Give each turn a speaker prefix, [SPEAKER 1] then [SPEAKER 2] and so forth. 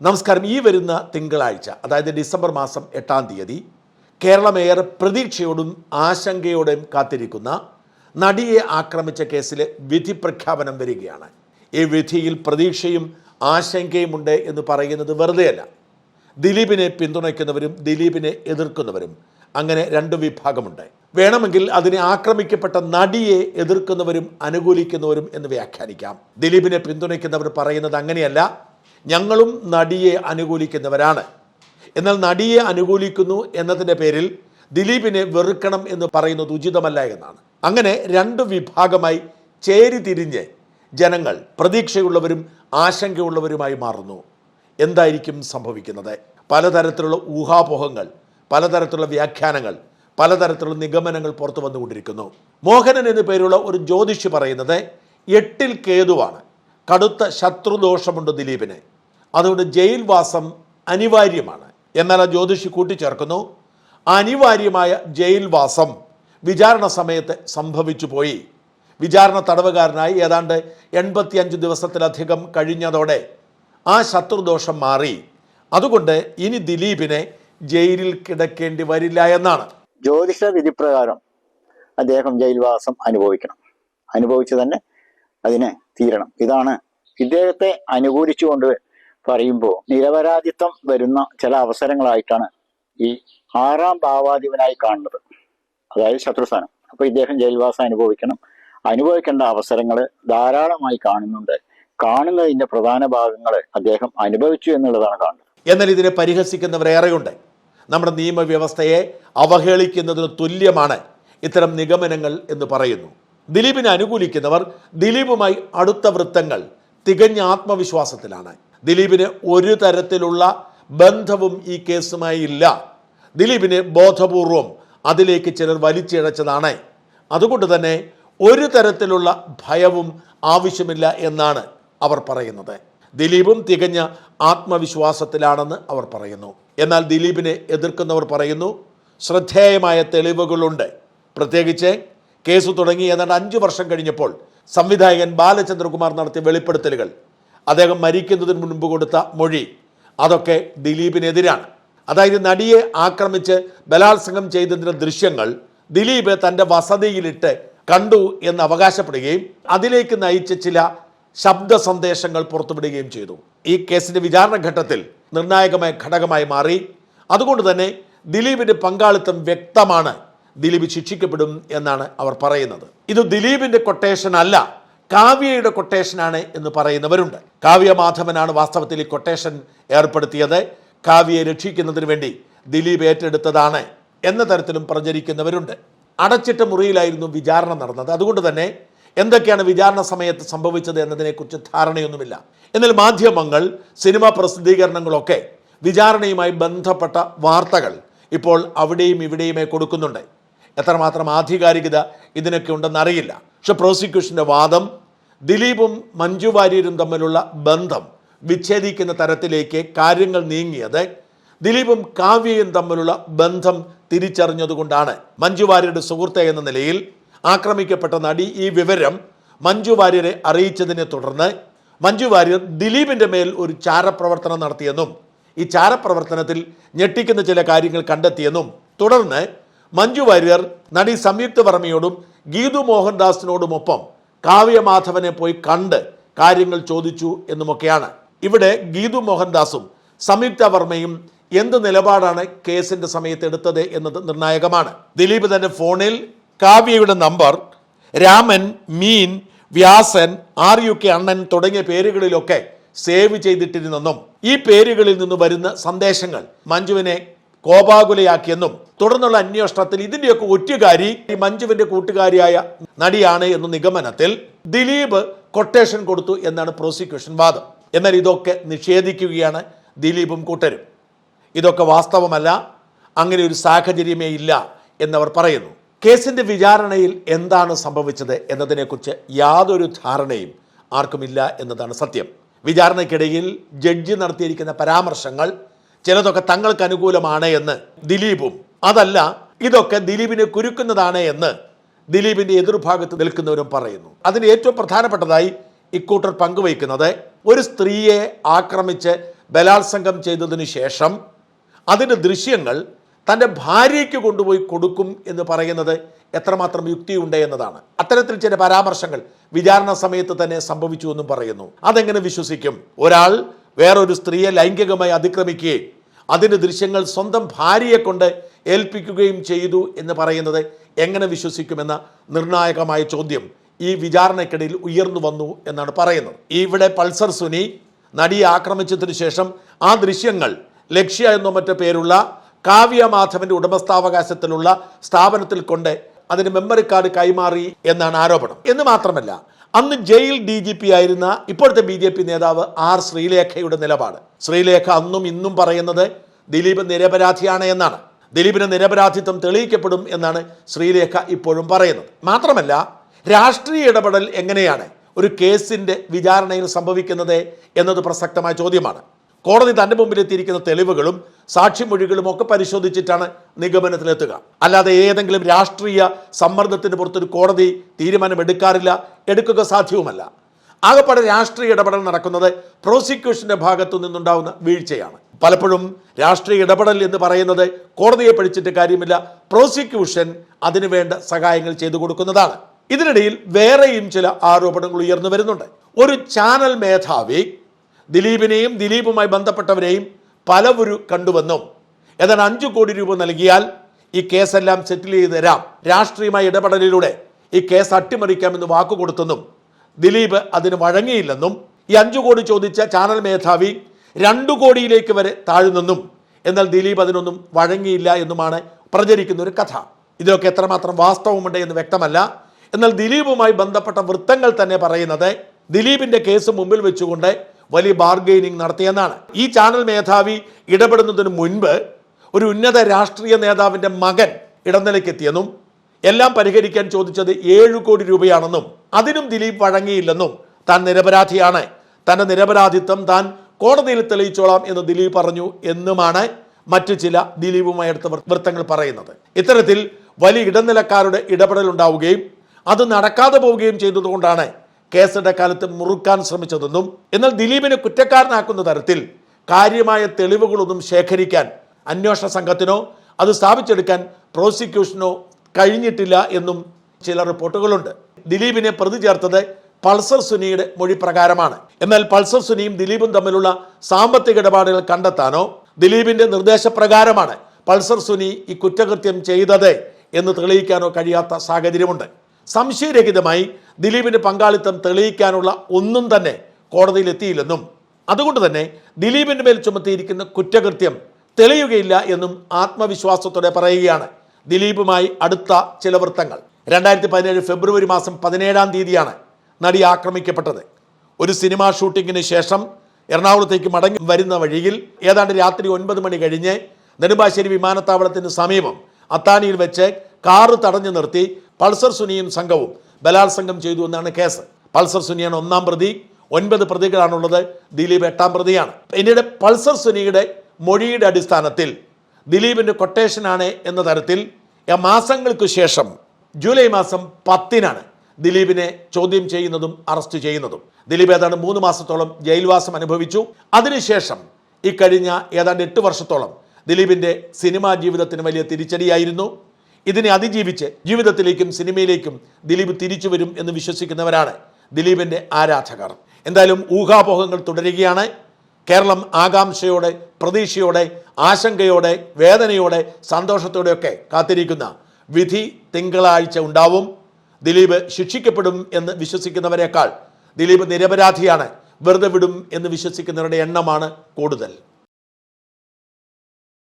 [SPEAKER 1] നമസ്കാരം. ഈ വരുന്ന തിങ്കളാഴ്ച അതായത് ഡിസംബർ മാസം എട്ടാം തീയതി കേരള മേയർ പ്രതീക്ഷയോടും ആശങ്കയോടും കാത്തിരിക്കുന്ന നടിയെ ആക്രമിച്ച കേസിലെ വിധി പ്രഖ്യാപനം വരികയാണ്. ഈ വിധിയിൽ പ്രതീക്ഷയും ആശങ്കയുമുണ്ട് എന്ന് പറയുന്നത് വെറുതെയല്ല. ദിലീപിനെ പിന്തുണയ്ക്കുന്നവരും ദിലീപിനെ എതിർക്കുന്നവരും അങ്ങനെ രണ്ട് വിഭാഗമുണ്ട്. വേണമെങ്കിൽ അതിനെ ആക്രമിക്കപ്പെട്ട നടിയെ എതിർക്കുന്നവരും അനുകൂലിക്കുന്നവരും എന്ന് വ്യാഖ്യാനിക്കാം. ദിലീപിനെ പിന്തുണയ്ക്കുന്നവർ പറയുന്നത് അങ്ങനെയല്ല. ഞങ്ങളും നടിയെ അനുകൂലിക്കുന്നവരാണ്. എന്നാൽ നടിയെ അനുകൂലിക്കുന്നു എന്നതിന്റെ പേരിൽ ദിലീപിനെ വെറുക്കണം എന്ന് പറയുന്നത് ഉചിതമല്ല എന്നാണ്. അങ്ങനെ രണ്ട് വിഭാഗമായി ചേരി തിരിഞ്ഞ് ജനങ്ങൾ പ്രതീക്ഷയുള്ളവരും ആശങ്കയുള്ളവരുമായി മാറുന്നു. എന്തായിരിക്കും സംഭവിക്കുന്നത്? പലതരത്തിലുള്ള ഊഹാപോഹങ്ങൾ പലതരത്തിലുള്ള വ്യാഖ്യാനങ്ങൾ പലതരത്തിലുള്ള നിഗമനങ്ങൾ പുറത്തു വന്നുകൊണ്ടിരിക്കുന്നു. മോഹനൻ എന്നു പേരുള്ള ഒരു ജ്യോതിഷി പറയുന്നത് എട്ടിൽ കേതുവാണ്. കടുത്ത ശത്രുദോഷമുണ്ട് ദിലീപിന്. അതുകൊണ്ട് ജയിൽവാസം അനിവാര്യമാണ്. എന്നാൽ ആ ജ്യോതിഷി കൂട്ടിച്ചേർക്കുന്നു. അനിവാര്യമായ ജയിൽവാസം വിചാരണ സമയത്ത് സംഭവിച്ചു പോയി. വിചാരണ തടവുകാരനായി ഏതാണ്ട് എൺപത്തിയഞ്ച് ദിവസത്തിലധികം കഴിഞ്ഞതോടെ ആ ശത്രുദോഷം മാറി. അതുകൊണ്ട് ഇനി ദിലീപിനെ ജയിലിൽ കിടക്കേണ്ടി വരില്ല എന്നാണ്.
[SPEAKER 2] ജ്യോതിഷ വിധിപ്രകാരം അദ്ദേഹം ജയിൽവാസം അനുഭവിക്കണം. അനുഭവിച്ചു തന്നെ അതിനെ തീരണം. ഇതാണ് ഇദ്ദേഹത്തെ അനുകൂലിച്ചുകൊണ്ട് പറയുമ്പോൾ നിരപരാധിത്വം വരുന്ന ചില അവസരങ്ങളായിട്ടാണ് ഈ ആറാം ഭാവാധിപനായി കാണുന്നത്. അതായത് ശത്രുസ്ഥാനം. അപ്പൊ ഇദ്ദേഹം ജയിൽവാസം അനുഭവിക്കണം. അനുഭവിക്കേണ്ട അവസരങ്ങൾ ധാരാളമായി കാണുന്നുണ്ട്. കാണുന്നതിന്റെ പ്രധാന ഭാഗങ്ങൾ അദ്ദേഹം അനുഭവിച്ചു എന്നുള്ളതാണ് കാണുന്നത്.
[SPEAKER 1] എന്നാൽ ഇതിനെ പരിഹസിക്കുന്നവർ ഏറെയുണ്ട്. നമ്മുടെ നിയമവ്യവസ്ഥയെ അവഹേളിക്കുന്നതിന് തുല്യമാണ് ഇത്തരം നിഗമനങ്ങൾ എന്ന് പറയുന്നു. ദിലീപിനെ അനുകൂലിക്കുന്നവർ ദിലീപുമായി അടുത്ത വൃത്തങ്ങൾ തികഞ്ഞ ആത്മവിശ്വാസത്തിലാണ്. ദിലീപിന് ഒരു തരത്തിലുള്ള ബന്ധവും ഈ കേസുമായി ഇല്ല. ദിലീപിനെ ബോധപൂർവം അതിലേക്ക് ചിലർ വലിച്ചിഴച്ചതാണ്. അതുകൊണ്ട് തന്നെ ഒരു തരത്തിലുള്ള ഭയവും ആവശ്യമില്ല എന്നാണ് അവർ പറയുന്നത്. ദിലീപും തികഞ്ഞ ആത്മവിശ്വാസത്തിലാണെന്ന് അവർ പറയുന്നു. എന്നാൽ ദിലീപിനെ എതിർക്കുന്നവർ പറയുന്നു ശ്രദ്ധേയമായ തെളിവുകളുണ്ട്. പ്രത്യേകിച്ച് കേസ് തുടങ്ങി ഏതാണ്ട് അഞ്ചു വർഷം കഴിഞ്ഞപ്പോൾ സംവിധായകൻ ബാലചന്ദ്രകുമാർ നടത്തിയ വെളിപ്പെടുത്തലുകൾ അദ്ദേഹം മരിക്കുന്നതിന് മുൻപ് കൊടുത്ത മൊഴി. അതൊക്കെ ദിലീപിനെതിരാണ്. അതായത് നടിയെ ആക്രമിച്ച് ബലാത്സംഗം ചെയ്തതിന്റെ ദൃശ്യങ്ങൾ ദിലീപ് തന്റെ വസതിയിലിട്ട് കണ്ടു എന്ന് അവകാശപ്പെടുകയും അതിലേക്ക് നയിച്ച ചില ശബ്ദ സന്ദേശങ്ങൾ പുറത്തുവിടുകയും ചെയ്തു. ഈ കേസിന്റെ വിചാരണ ഘട്ടത്തിൽ നിർണായകമായ ഘടകമായി മാറി. അതുകൊണ്ട് തന്നെ ദിലീപിന്റെ പങ്കാളിത്തം വ്യക്തമാണ്. ദിലീപ് ശിക്ഷിക്കപ്പെടും എന്നാണ് അവർ പറയുന്നത്. ഇത് ദിലീപിന്റെ കൊട്ടേഷൻ അല്ല. കാവ്യയുടെ കൊട്ടേഷനാണ് എന്ന് പറയുന്നവരുണ്ട്. കാവ്യ മാധവനാണ് വാസ്തവത്തിൽ ഈ കൊട്ടേഷൻ ഏർപ്പെടുത്തിയത്. കാവ്യയെ രക്ഷിക്കുന്നതിന് വേണ്ടി ദിലീപ് ഏറ്റെടുത്തതാണ് എന്ന തരത്തിലും പ്രചരിക്കുന്നവരുണ്ട്. അടച്ചിട്ട മുറിയിലായിരുന്നു വിചാരണ നടന്നത്. അതുകൊണ്ട് തന്നെ എന്തൊക്കെയാണ് വിചാരണ സമയത്ത് സംഭവിച്ചത് എന്നതിനെക്കുറിച്ച് ധാരണയൊന്നുമില്ല. എന്നാൽ മാധ്യമങ്ങൾ സിനിമാ പ്രസിദ്ധീകരണങ്ങളൊക്കെ വിചാരണയുമായി ബന്ധപ്പെട്ട വാർത്തകൾ ഇപ്പോൾ അവിടെയും ഇവിടെയുമേ കൊടുക്കുന്നുണ്ട്. എത്രമാത്രം ആധികാരികത ഇതിനൊക്കെ ഉണ്ടെന്ന് അറിയില്ല. പക്ഷെ പ്രോസിക്യൂഷന്റെ വാദം ദിലീപും മഞ്ജു വാര്യരും തമ്മിലുള്ള ബന്ധം വിച്ഛേദിക്കുന്ന തരത്തിലേക്ക് കാര്യങ്ങൾ നീങ്ങിയത് ദിലീപും കാവ്യയും തമ്മിലുള്ള ബന്ധം തിരിച്ചറിഞ്ഞതുകൊണ്ടാണ്. മഞ്ജു വാര്യരുടെ സുഹൃത്തെ എന്ന നിലയിൽ ആക്രമിക്കപ്പെട്ട നടി ഈ വിവരം മഞ്ജു വാര്യരെ അറിയിച്ചതിനെ തുടർന്ന് മഞ്ജു വാര്യർ ദിലീപിന്റെ മേൽ ഒരു ചാരപ്രവർത്തനം നടത്തിയെന്നും ഈ ചാരപ്രവർത്തനത്തിൽ ഞെട്ടിക്കുന്ന ചില കാര്യങ്ങൾ കണ്ടെത്തിയെന്നും തുടർന്ന് മഞ്ജു വാര്യർ നടി സംയുക്ത വർമ്മയോടും ഗീതു മോഹൻദാസിനോടുമൊപ്പം കാവ്യമാധവനെ പോയി കണ്ട് കാര്യങ്ങൾ ചോദിച്ചു എന്നുമൊക്കെയാണ്. ഇവിടെ ഗീതു മോഹൻദാസും സംയുക്ത വർമ്മയും എന്ത് നിലപാടാണ് കേസിന്റെ സമയത്ത് എടുത്തത് എന്നത് നിർണായകമാണ്. ദിലീപ് തന്റെ ഫോണിൽ കാവ്യയുടെ നമ്പർ രാമൻ മീൻ വ്യാസൻ ആർ യു കെ അണ്ണൻ തുടങ്ങിയ പേരുകളിലൊക്കെ സേവ് ചെയ്തിട്ടിരുന്നെന്നും ഈ പേരുകളിൽ നിന്ന് വരുന്ന സന്ദേശങ്ങൾ മഞ്ജുവിനെ കോപാകുലയാക്കിയെന്നും തുടർന്നുള്ള അന്വേഷണത്തിൽ ഇതിന്റെയൊക്കെ ഒറ്റുകാരി മഞ്ജുവിന്റെ കൂട്ടുകാരിയായ നടിയാണ് എന്ന നിഗമനത്തിൽ ദിലീപ് കൊട്ടേഷൻ കൊടുത്തു എന്നാണ് പ്രോസിക്യൂഷൻ വാദം. എന്നാൽ ഇതൊക്കെ നിഷേധിക്കുകയാണ് ദിലീപും കൂട്ടരും. ഇതൊക്കെ വാസ്തവമല്ല അങ്ങനെ ഒരു സാഹചര്യമേ ഇല്ല എന്നവർ പറയുന്നു. കേസിന്റെ വിചാരണയിൽ എന്താണ് സംഭവിച്ചത് എന്നതിനെക്കുറിച്ച് യാതൊരു ധാരണയും ആർക്കുമില്ല എന്നതാണ് സത്യം. വിചാരണയ്ക്കിടയിൽ ജഡ്ജി നടത്തിയിരിക്കുന്ന പരാമർശങ്ങൾ ചിലതൊക്കെ തങ്ങൾക്ക് അനുകൂലമാണ് എന്ന് ദിലീപും. അതല്ല ഇതൊക്കെ ദിലീപിനെ കുരുക്കുന്നതാണ് എന്ന് ദിലീപിന്റെ എതിർഭാഗത്ത് നിൽക്കുന്നവരും പറയുന്നു. അതിന് ഏറ്റവും പ്രധാനപ്പെട്ടതായി ഇക്കൂട്ടർ പങ്കുവയ്ക്കുന്നത് ഒരു സ്ത്രീയെ ആക്രമിച്ച് ബലാത്സംഗം ചെയ്തതിനു ശേഷം അതിന്റെ ദൃശ്യങ്ങൾ തന്റെ ഭാര്യയ്ക്ക് കൊണ്ടുപോയി കൊടുക്കും എന്ന് പറയുന്നത് എത്രമാത്രം യുക്തിയുണ്ട് എന്നതാണ്. അത്തരത്തിൽ ചില പരാമർശങ്ങൾ വിചാരണ സമയത്ത് തന്നെ സംഭവിച്ചു എന്നും പറയുന്നു. അതെങ്ങനെ വിശ്വസിക്കും? ഒരാൾ വേറൊരു സ്ത്രീയെ ലൈംഗികമായി അതിക്രമിക്കുകയും അതിന്റെ ദൃശ്യങ്ങൾ സ്വന്തം ഭാര്യയെ കൊണ്ട് ഏൽപ്പിക്കുകയും ചെയ്തു എന്ന് പറയുന്നത് എങ്ങനെ വിശ്വസിക്കുമെന്ന നിർണായകമായ ചോദ്യം ഈ വിചാരണയ്ക്കിടയിൽ ഉയർന്നു വന്നു എന്നാണ് പറയുന്നത്. ഇവിടെ പൾസർ സുനി നടിയെ ആക്രമിച്ചതിന് ശേഷം ആ ദൃശ്യങ്ങൾ ലക്ഷ്യ എന്നോ മറ്റോ പേരുള്ള കാവ്യ മാധവന്റെ ഉടമസ്ഥാവകാശത്തിലുള്ള സ്ഥാപനത്തിൽ കൊണ്ട് അതിന് മെമ്മറി കാർഡ് കൈമാറി എന്നാണ് ആരോപണം. എന്ന് മാത്രമല്ല അന്ന് ജയിൽ ഡി ജി പി ആയിരുന്ന ഇപ്പോഴത്തെ ബി ജെ പി നേതാവ് ആർ ശ്രീലേഖയുടെ നിലപാട്. ശ്രീലേഖ അന്നും ഇന്നും പറയുന്നത് ദിലീപ് നിരപരാധിയാണ് എന്നാണ്. ദിലീപിന് നിരപരാധിത്വം തെളിയിക്കപ്പെടും എന്നാണ് ശ്രീലേഖ ഇപ്പോഴും പറയുന്നത്. മാത്രമല്ല രാഷ്ട്രീയ ഇടപെടൽ എങ്ങനെയാണ് ഒരു കേസിന്റെ വിചാരണയിൽ സംഭവിക്കുന്നത് എന്നത് പ്രസക്തമായ ചോദ്യമാണ്. കോടതി തന്റെ മുമ്പിലെത്തിയിരിക്കുന്ന തെളിവുകളും സാക്ഷിമൊഴികളും ഒക്കെ പരിശോധിച്ചിട്ടാണ് നിഗമനത്തിലെത്തുക. അല്ലാതെ ഏതെങ്കിലും രാഷ്ട്രീയ സമ്മർദ്ദത്തിന് പുറത്തൊരു കോടതി തീരുമാനമെടുക്കാറില്ല എടുക്കുക സാധ്യവുമല്ല. ആകപ്പാടെ രാഷ്ട്രീയ ഇടപെടൽ നടക്കുന്നത് പ്രോസിക്യൂഷന്റെ ഭാഗത്തു നിന്നുണ്ടാവുന്ന വീഴ്ചയാണ്. പലപ്പോഴും രാഷ്ട്രീയ ഇടപെടൽ എന്ന് പറയുന്നത് കോടതിയെ പഠിച്ചിട്ട് കാര്യമില്ല പ്രോസിക്യൂഷൻ അതിനു വേണ്ട സഹായങ്ങൾ ചെയ്തു കൊടുക്കുന്നതാണ്. ഇതിനിടയിൽ വേറെയും ചില ആരോപണങ്ങൾ ഉയർന്നു വരുന്നുണ്ട്. ഒരു ചാനൽ മേധാവി ദിലീപിനെയും ദിലീപുമായി ബന്ധപ്പെട്ടവരെയും പലവരു കണ്ടുവെന്നും. ഏതാണ്ട് അഞ്ചു കോടി രൂപ നൽകിയാൽ ഈ കേസെല്ലാം സെറ്റിൽ ചെയ്ത് തരാം. രാഷ്ട്രീയമായ ഇടപെടലിലൂടെ ഈ കേസ് അട്ടിമറിക്കാമെന്ന് വാക്കുകൊടുത്തെന്നും ദിലീപ് അതിന് വഴങ്ങിയില്ലെന്നും ഈ അഞ്ചു കോടി ചോദിച്ച ചാനൽ മേധാവി രണ്ടു കോടിയിലേക്ക് വരെ താഴ്ന്നെന്നും എന്നാൽ ദിലീപ് അതിനൊന്നും വഴങ്ങിയില്ല എന്നുമാണ് പ്രചരിക്കുന്ന ഒരു കഥ. ഇതിലൊക്കെ എത്രമാത്രം വാസ്തവമുണ്ട് എന്ന് വ്യക്തമല്ല. എന്നാൽ ദിലീപുമായി ബന്ധപ്പെട്ട വൃത്തങ്ങൾ തന്നെ പറയുന്നത് ദിലീപിന്റെ കേസ് മുമ്പിൽ വെച്ചുകൊണ്ട് വലിയ ബാർഗെയിനിങ് നടത്തിയെന്നാണ്. ഈ ചാനൽ മേധാവി ഇടപെടുന്നതിന് മുൻപ് ഒരു ഉന്നത രാഷ്ട്രീയ നേതാവിന്റെ മകൻ ഇടനിലയ്ക്കെത്തിയെന്നും എല്ലാം പരിഹരിക്കാൻ ചോദിച്ചത് ഏഴ് കോടി രൂപയാണെന്നും അതിനും ദിലീപ് വഴങ്ങിയില്ലെന്നും താൻ നിരപരാധിയാണ്. തന്റെ നിരപരാധിത്വം താൻ കോടതിയിൽ തെളിയിച്ചോളാം എന്ന് ദിലീപ് പറഞ്ഞു എന്നുമാണ് മറ്റു ചില ദിലീപുമായി അടുത്ത വൃത്തങ്ങൾ പറയുന്നത്. ഇത്തരത്തിൽ വലിയ ഇടനിലക്കാരുടെ ഇടപെടൽ ഉണ്ടാവുകയും അത് നടക്കാതെ പോവുകയും ചെയ്തതുകൊണ്ടാണ് കേസിന്റെ കാലത്ത് മുറുക്കാൻ ശ്രമിച്ചതെന്നും എന്നാൽ ദിലീപിനെ കുറ്റക്കാരനാക്കുന്ന തരത്തിൽ കാര്യമായ തെളിവുകളൊന്നും ശേഖരിക്കാൻ അന്വേഷണ സംഘത്തിനോ അത് സ്ഥാപിച്ചെടുക്കാൻ പ്രോസിക്യൂഷനോ കഴിഞ്ഞിട്ടില്ല എന്നും ചില റിപ്പോർട്ടുകളുണ്ട്. ദിലീപിനെ പ്രതി ചേർത്തത് പൾസർ സുനിയുടെ മൊഴി പ്രകാരമാണ്. എന്നാൽ പൾസർ സുനിയും ദിലീപും തമ്മിലുള്ള സാമ്പത്തിക ഇടപാടുകൾ കണ്ടെത്താനോ ദിലീപിന്റെ നിർദ്ദേശപ്രകാരമാണ് പൾസർ സുനി ഈ കുറ്റകൃത്യം ചെയ്തത് എന്ന് തെളിയിക്കാനോ കഴിയാത്ത സാഹചര്യമുണ്ട്. സംശയരഹിതമായി ദിലീപിന്റെ പങ്കാളിത്തം തെളിയിക്കാനുള്ള ഒന്നും തന്നെ കോടതിയിൽ എത്തിയില്ലെന്നും അതുകൊണ്ട് തന്നെ ദിലീപിന്റെ മേൽ ചുമത്തിയിരിക്കുന്ന കുറ്റകൃത്യം തെളിയുകയില്ല എന്നും ആത്മവിശ്വാസത്തോടെ പറയുകയാണ് ദിലീപുമായി അടുത്ത ചില വൃത്തങ്ങൾ. രണ്ടായിരത്തി പതിനേഴ് ഫെബ്രുവരി മാസം പതിനേഴാം തീയതിയാണ് നടി ആക്രമിക്കപ്പെട്ടത്. ഒരു സിനിമാ ഷൂട്ടിങ്ങിന് ശേഷം എറണാകുളത്തേക്ക് മടങ്ങി വരുന്ന വഴിയിൽ ഏതാണ്ട് രാത്രി ഒൻപത് മണി കഴിഞ്ഞ് നെടുമ്പാശ്ശേരി വിമാനത്താവളത്തിന് സമീപം അത്താണിയിൽ വെച്ച് കാറ് തടഞ്ഞു നിർത്തി പൾസർ സുനിയും സംഘവും ബലാത്സംഗം ചെയ്തു എന്നാണ് കേസ്. പൾസർ സുനിയാണ് ഒന്നാം പ്രതി. ഒൻപത് പ്രതികളാണുള്ളത്. ദിലീപ് എട്ടാം പ്രതിയാണ്. പിന്നീട് പൾസർ സുനിയുടെ മൊഴിയുടെ അടിസ്ഥാനത്തിൽ ദിലീപിന്റെ കൊട്ടേഷനാണ് എന്ന തരത്തിൽ മാസങ്ങൾക്ക് ശേഷം ജൂലൈ മാസം പത്തിനാണ് ദിലീപിനെ ചോദ്യം ചെയ്യുന്നതും അറസ്റ്റ് ചെയ്യുന്നതും. ദിലീപ് ഏതാണ്ട് മൂന്ന് മാസത്തോളം ജയിൽവാസം അനുഭവിച്ചു. അതിനുശേഷം ഇക്കഴിഞ്ഞ ഏതാണ്ട് എട്ട് വർഷത്തോളം ദിലീപിന്റെ സിനിമാ ജീവിതത്തിന് വലിയ തിരിച്ചടിയായിരുന്നു. ഇതിനെ അതിജീവിച്ച് ജീവിതത്തിലേക്കും സിനിമയിലേക്കും ദിലീപ് തിരിച്ചു വരും എന്ന് വിശ്വസിക്കുന്നവരാണ് ദിലീപിന്റെ ആരാധകർ. എന്തായാലും ഊഹാപോഹങ്ങൾ തുടരുകയാണ്. കേരളം ആകാംക്ഷയോടെ പ്രതീക്ഷയോടെ ആശങ്കയോടെ വേദനയോടെ സന്തോഷത്തോടെയൊക്കെ കാത്തിരിക്കുന്ന വിധി തിങ്കളാഴ്ച ഉണ്ടാവും. ദിലീപ് ശിക്ഷിക്കപ്പെടും എന്ന് വിശ്വസിക്കുന്നവരെക്കാൾ ദിലീപ് നിരപരാധിയാണ്. വെറുതെ വിടും എന്ന് വിശ്വസിക്കുന്നവരുടെ എണ്ണമാണ് കൂടുതൽ.